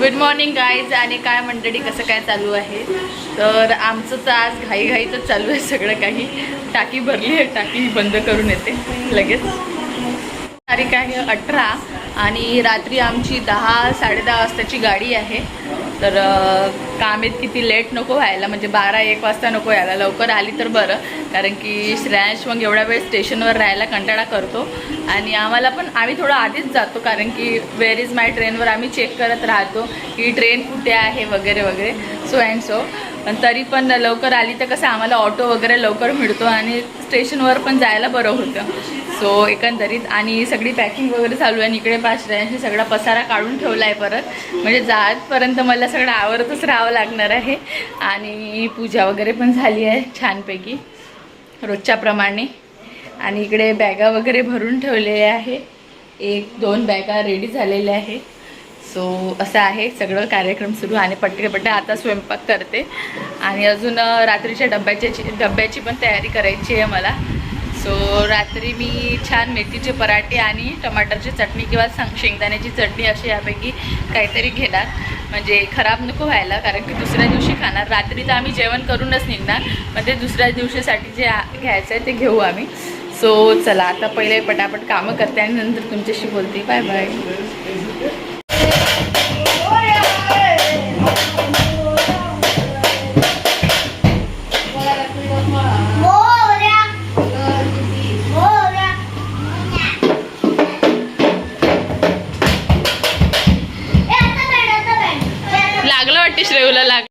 Good morning guys आणि काय मंडळी कसं काय चालू आहे? तर आमचं तर आज घाईघाईचं चालू आहे सगळं काही. टाकी भरली आहे टाकी बंद करून येते लगेच. तारीख आहे अठरा आणि रात्री आमची दहा साडेदहा वाजताची गाडी आहे. तर कामेत काम किती लेट नको व्हायला म्हणजे बारा एक वाजता नको यायला. लवकर आली तर बरं. कारण की श्रेयांश मग एवढ्या वेळ स्टेशनवर राहायला कंटाळा करतो. आणि आम्हाला पण आम्ही थोडं आधीच जातो कारण की वेअर इज माय ट्रेनवर आम्ही चेक करत राहतो की ट्रेन कुठे आहे वगैरे वगैरे सो अँड सो पण तरी पण लवकर आली तर कसं आम्हाला ऑटो वगैरे लवकर मिळतो आणि स्टेशनवर पण जायला बरं होतं. सो एकंदरीत आणि सगळी पॅकिंग वगैरे चालू आहे आणि इकडे पाचऱ्यांशी सगळा पसारा काढून ठेवला आहे परत. म्हणजे जातपर्यंत मला सगळं आवरतच राहावं लागणार आहे. आणि पूजा वगैरे पण झाली आहे छानपैकी. रोजच्याप्रमाणे. आणि इकडे बॅगा वगैरे भरून ठेवलेल्या आहे. एक दोन बॅगा रेडी झालेल्या आहे सो असं आहे. सगळं कार्यक्रम सुरू आणि पटके पट्टे आता स्वयंपाक करते. आणि अजून रात्रीच्या डब्याच्या डब्याची पण तयारी करायची आहे मला. सो रात्री मी छान मेथीचे पराठे आणि टमाटरची चटणी किंवा सांग शेंगदाण्याची चटणी अशी यापैकी काहीतरी घेणार. म्हणजे खराब नको व्हायला कारण की दुसऱ्या दिवशी खाणार. रात्री तर आम्ही जेवण करूनच निघणार. मग ते दुसऱ्या दिवशीसाठी जे घ्यायचं आहे ते घेऊ आम्ही. सो चला आता पहिले पटापट कामं करते आणि नंतर तुमच्याशी बोलते. बाय बाय वाटते श्रेयूला लाग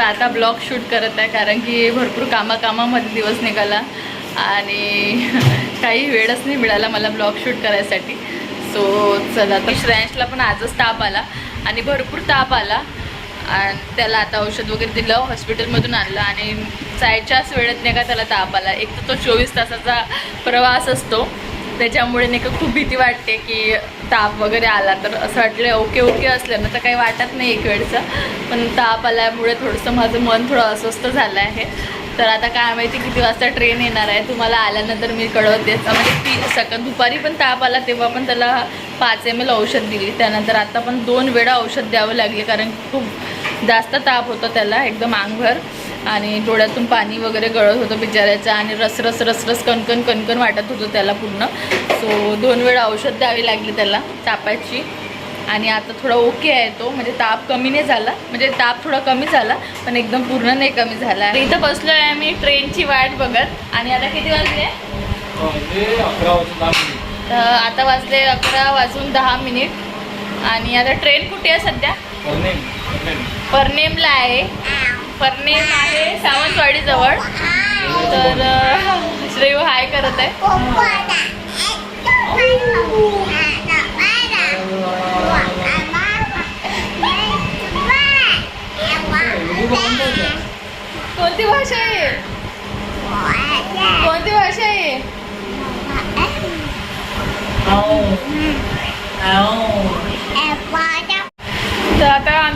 तर आता ब्लॉग शूट करत आहे कारण की भरपूर कामाकामामध्ये दिवस निघाला आणि काही वेळच नाही मिळाला मला ब्लॉग शूट करायसाठी. सो चला तर श्रेयांशला पण आजच ताप आला आणि भरपूर ताप आला. आणि त्याला आता औषध वगैरे दिलं हॉस्पिटलमधून आणलं आणि जायच्याच वेळेत नाही का त्याला ताप आला. एक तर तो चोवीस तासाचा प्रवास असतो. त्याच्यामुळे नाही का खूप भीती वाटते की ताप वगैरे आला तर असं वाटलं ओके ओके असलं ना तर काही वाटत नाही एक वेळचं. पण ताप आल्यामुळे थोडंसं माझं मन थोडं अस्वस्थ झालं आहे. तर आता काय माहिती किती वाजता ट्रेन येणार आहे. तुम्हाला आल्यानंतर मी कळवते म्हणजे ती सकाळ दुपारी पण ताप आला तेव्हा पण त्याला पाच एम एल औषध दिली. त्यानंतर आता पण दोन वेळा औषध द्यावं लागले कारण खूप जास्त ताप होता त्याला एकदम अंगभर आणि डोळ्यातून पाणी वगैरे गळत होतं बिचाऱ्याचं आणि रस रस रस रस कणकण कणकण वाटत होतं त्याला पूर्ण. सो दोन वेळा औषध द्यावी लागली त्याला तापाची. आणि आता थोडा ओके आहे तो म्हणजे ताप कमी नाही झाला. म्हणजे ताप थोडा कमी झाला पण एकदम पूर्ण नाही कमी झाला. इथं बसलो आहे आम्ही ट्रेनची वाट बघत. आणि आता किती वाजले? तर आता वाजले अकरा वाजून दहा मिनिट. आणि आता ट्रेन कुठे आहे सध्या? परनेमला आहे. परनेम आहे सावंतवाडी जवळ तर अं, श्रेयू हाय करत आहे. कोणती भाषा आहे? कोणती भाषा आहे?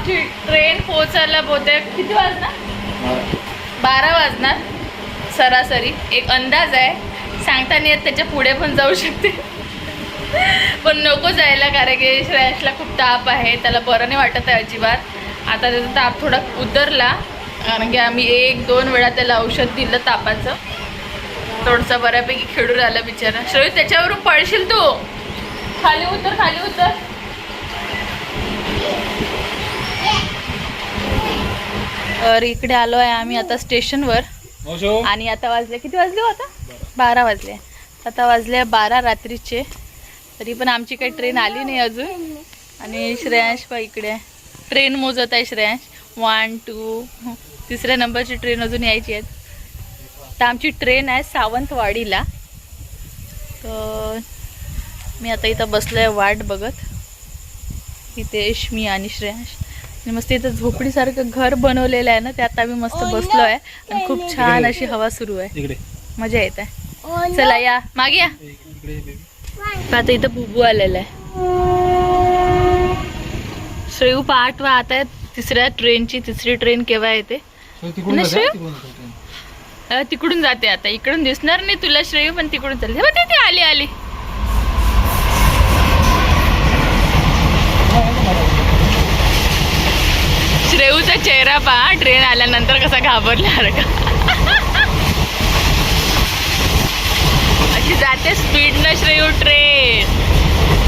आमची ट्रेन पोहोचायला बोलते किती वाजणार? बारा वाजणार. सरासरी. एक अंदाज आहे. सांगता नाही येत त्याच्या पुढे पण जाऊ शकते. पण नको जायला कारण की श्रेयसला खूप ताप आहे. त्याला बरं नाही वाटत आहे अजिबात. आता त्याचा ताप थोडा उतरला. कारण की आम्ही एक दोन वेळा त्याला औषध दिलं तापाचं. थोडंसं बऱ्यापैकी खेळून आलं बिचारा. श्रेयू त्याच्यावरून पडशील तू. खाली उतर खाली उतर. तर इकडे आलो आहे आम्ही आता स्टेशनवर. आणि आता वाजले किती वाजले हो आता? बारा वाजले. आता वाजले बारा रात्रीचे. तरी पण आमची काही ट्रेन आली नाही अजून. आणि श्रेयांश पा इकडे. ट्रेन मोजत आहे श्रेयांश. वन टू तिसऱ्या नंबरची ट्रेन अजून यायची आहेत तर आमची ट्रेन आहे सावंतवाडीला. तर मी आता इथं बसलो आहे वाट बघत. हितेश मी आणि श्रेयांश. मस्त इथं झोपडीसारखं घर बनवलेलं आहे ना त्यात आम्ही मस्त बसलो आहे. आणि खूप छान अशी हवा सुरू आहे. इकडे. मजा येत आहे. चला या. मागे या. इकडे आता इथं बुबू आलेला आहे. श्रेयू पहाट वा आता तिसऱ्या ट्रेनची तिसरी ट्रेन केव्हा येते? श्रेय? तिकडून जाते? आता. इकडून दिसणार नाही तुला श्रेयू पण तिकडून चालली हे बघ ती आली आली. श्रेयूचा चेहरा पहा ट्रेन आल्यानंतर कसा घाबरला का? अशी जाते स्पीड न श्रेयू ट्रेन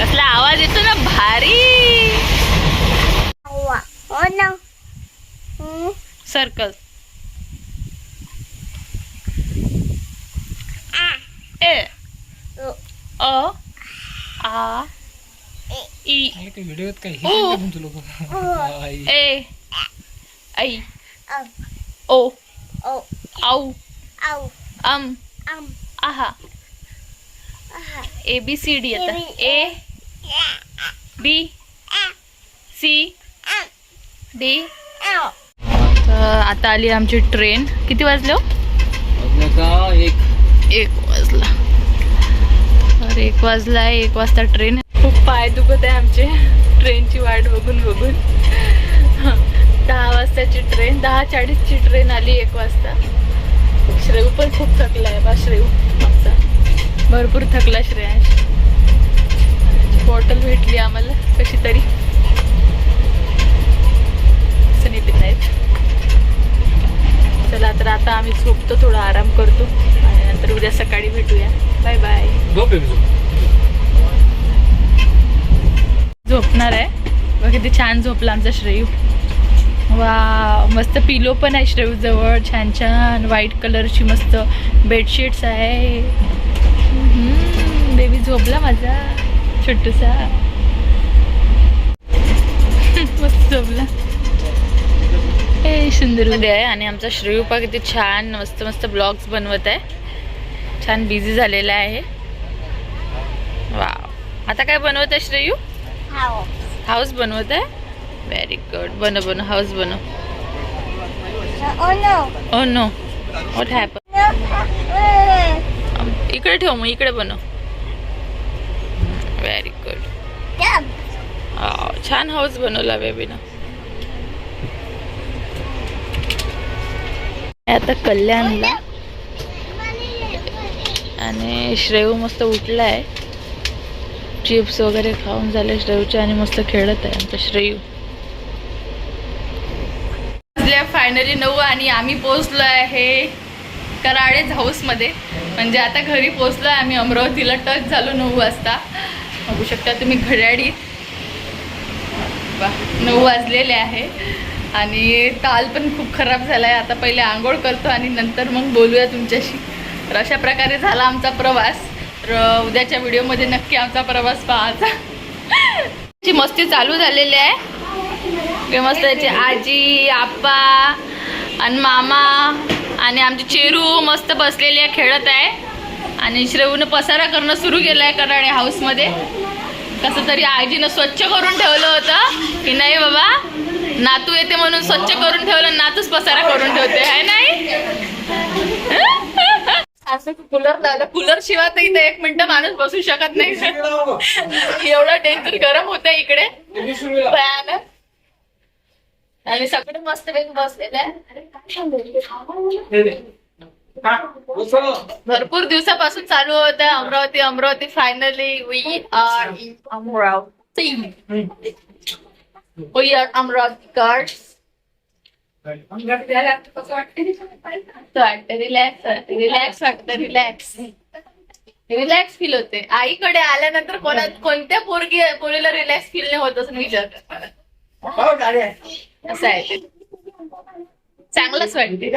कसला आवाज येतो ना भारी. सर्कल ए. अ आ ई. अरे काही आई. ए. ऐ ओ औ अम आहा ए बी सी डी आता ए बी सी डी आता आली आमची ट्रेन. किती वाजले हो? वाजलं का एक. एक वाजला. तर एक वाजला आहे एक वाजता ट्रेन. खूप पाय दुखत आहे आमचे. ट्रेनची वाट बघून बघून. दहा वाजताची ट्रेन दहा चाळीसची ट्रेन आली एक वाजता. श्रेयू पण खूप थकला आहे बा श्रेयू. आमचा. भरपूर थकला श्रेयांश. बॉटल भेटली आम्हाला कशी तरी. चला तर आता आम्ही झोपतो थोडा आराम करतो. आणि नंतर उद्या सकाळी भेटूया. Bye bye. झोपणार आहे. बघ किती छान झोपला आमचा श्रेयू. वा मस्त पिलो पण आहे श्रेयू जवळ छान छान व्हाईट कलरची मस्त बेडशीट्स आहे. बेबी झोपला माझा छोटूसा. मस्त झोपला. ए सुंदर आहे आणि आमचा श्रेयूपा किती छान मस्त मस्त ब्लॉग्स बनवत आहे. छान बिझी झालेला आहे. वा आता काय बनवत आहे श्रेयू? हाऊस बनवत आहे? व्हेरी गुड बनव बनव हाऊस बनव ओ नो वॉट हॅपन इकडे ठेव मग. इकडे बनव व्हेरी गुड छान हाऊस बनवला बेबीनं आता कल्याणला. आणि श्रेयू मस्त उठला आहे चिप्स वगैरे खाऊन झाले. श्रेयूचे आणि मस्त खेळत आहे आमचा श्रेयू. फायनली नऊ आणि आम्ही पोहोचलो आहे कराडेज हाऊसमध्ये. म्हणजे आता घरी पोहोचलो आहे आम्ही अमरावतीला टच झालो नऊ वाजता. बघू शकता तुम्ही घड्याळीत पप्पा नऊ वाजलेले आहे. आणि ताल पण खूप खराब झाला आहे आता पहिले आंघोळ करतो आणि नंतर मग बोलूया तुमच्याशी. तर अशा प्रकारे झाला आमचा प्रवास. तर उद्याच्या व्हिडिओमध्ये नक्की आमचा प्रवास पाहायचा मस्ती चालू झालेली आहे. मस्त याची आजी आप्पा आणि मामा आणि आमची चेरू मस्त बसलेली आहे खेळत आहे आणि श्रेऊनं पसारा करणं सुरू केलं आहे कराडे हाऊसमध्ये कसं तरी आजीनं स्वच्छ करून ठेवलं होतं की नाही बाबा नातू येते म्हणून स्वच्छ करून ठेवलं नातूच पसारा करून ठेवते आहे नाही असं कूलर लावलं कूलर शिवाय तर इथे एक मिनिट माणूस बसू शकत नाही एवढं डेंजर गरम होतं इकडे भयानक आणि सगळे मस्त वेग बसलेले भरपूर दिवसापासून चालू होत Amravati Amravati finally we are in Amravati. We are Amravati cards relax relax वाटतं रिलॅक्स रिलॅक्स फील होते. आईकडे आल्यानंतर कोणा कोणत्या पोरगी पोरीला रिलॅक्स फील नाही होत असं विचार करतात. असं आहे ते. चांगलंच वाटते